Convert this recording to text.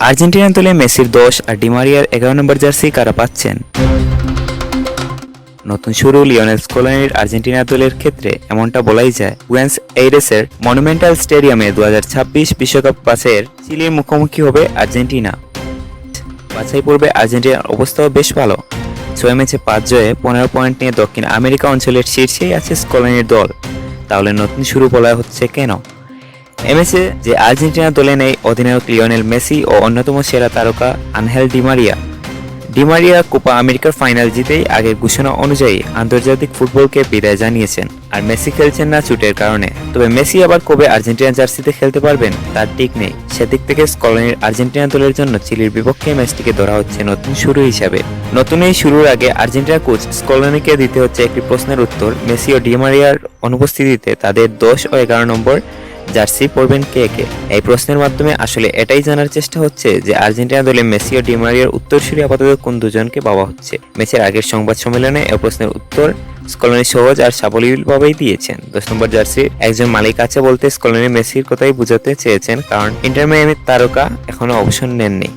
Argentina দলে মেসির দশ আর ডিমারিয়ার এগারো নম্বর জার্সি কারা পাচ্ছেন? নতুন শুরু লিওনেল স্কোলানির আর্জেন্টিনা দলের ক্ষেত্রে এমনটা বলাই যায়। বুয়েন্স এইরেসের মনুমেন্টাল স্টেডিয়ামে দু বিশ্বকাপ পাসের চিলির মুখোমুখি হবে আর্জেন্টিনা। বাছাই পূর্বে আর্জেন্টিনার অবস্থাও বেশ ভালো। ছয় ম্যাচে পাঁচ জয়ে পনেরো পয়েন্ট নিয়ে দক্ষিণ আমেরিকা অঞ্চলের শীর্ষেই আছে স্কলানির দল। তাহলে নতুন শুরু বলা হচ্ছে কেন? এ ম্যাচে যে আর্জেন্টিনা দলে নেই অধিনায়ক লিওনেল মেসি ও অন্যতম সেরা তারকা Angel Di Maria Di Maria Copa আমেরিকার ফাইনাল জিতেই আগের ঘোষণা অনুযায়ী আন্তর্জাতিক ফুটবলকে বিদায় জানিয়েছেন, আর মেসি খেলছেন না চুটের কারণে। তবে মেসি আবার কবে আর্জেন্টিনা জার্সিতে খেলতে পারবেন তার ঠিক নেই। সেদিক থেকে স্কলনির আর্জেন্টিনা দলের জন্য চিলির বিপক্ষে ম্যাচটিকে ধরা হচ্ছে নতুন শুরু হিসাবে। নতুন এই শুরুর আগে আর্জেন্টিনা কোচ স্কলনিকে দিতে হচ্ছে একটি প্রশ্নের উত্তর। মেসি ও ডিমারিয়ার অনুপস্থিতিতে তাদের দশ ও এগারো নম্বর জার্সি পরবেন কে কে? এই প্রশ্নের মাধ্যমে আসলে এটাই জানার চেষ্টা হচ্ছে যে আর্জেন্টিনা দলে মেসি ও ডিমারিয়ার উত্তরসূরি আপাতত কোন দুজনকে পাওয়া হচ্ছে? মেসির আগের সংবাদ সম্মেলনে এই প্রশ্নের উত্তর স্কলনি সহজ আর সাবলীলভাবেই দিয়েছেন। দশ নম্বর জার্সির একজন মালিক আছে বলতে স্কলনি মেসির কথাই বোঝাতে চেয়েছেন, কারণ ইন্টারমিয়ামির তারকা এখনও অবসর নেননি।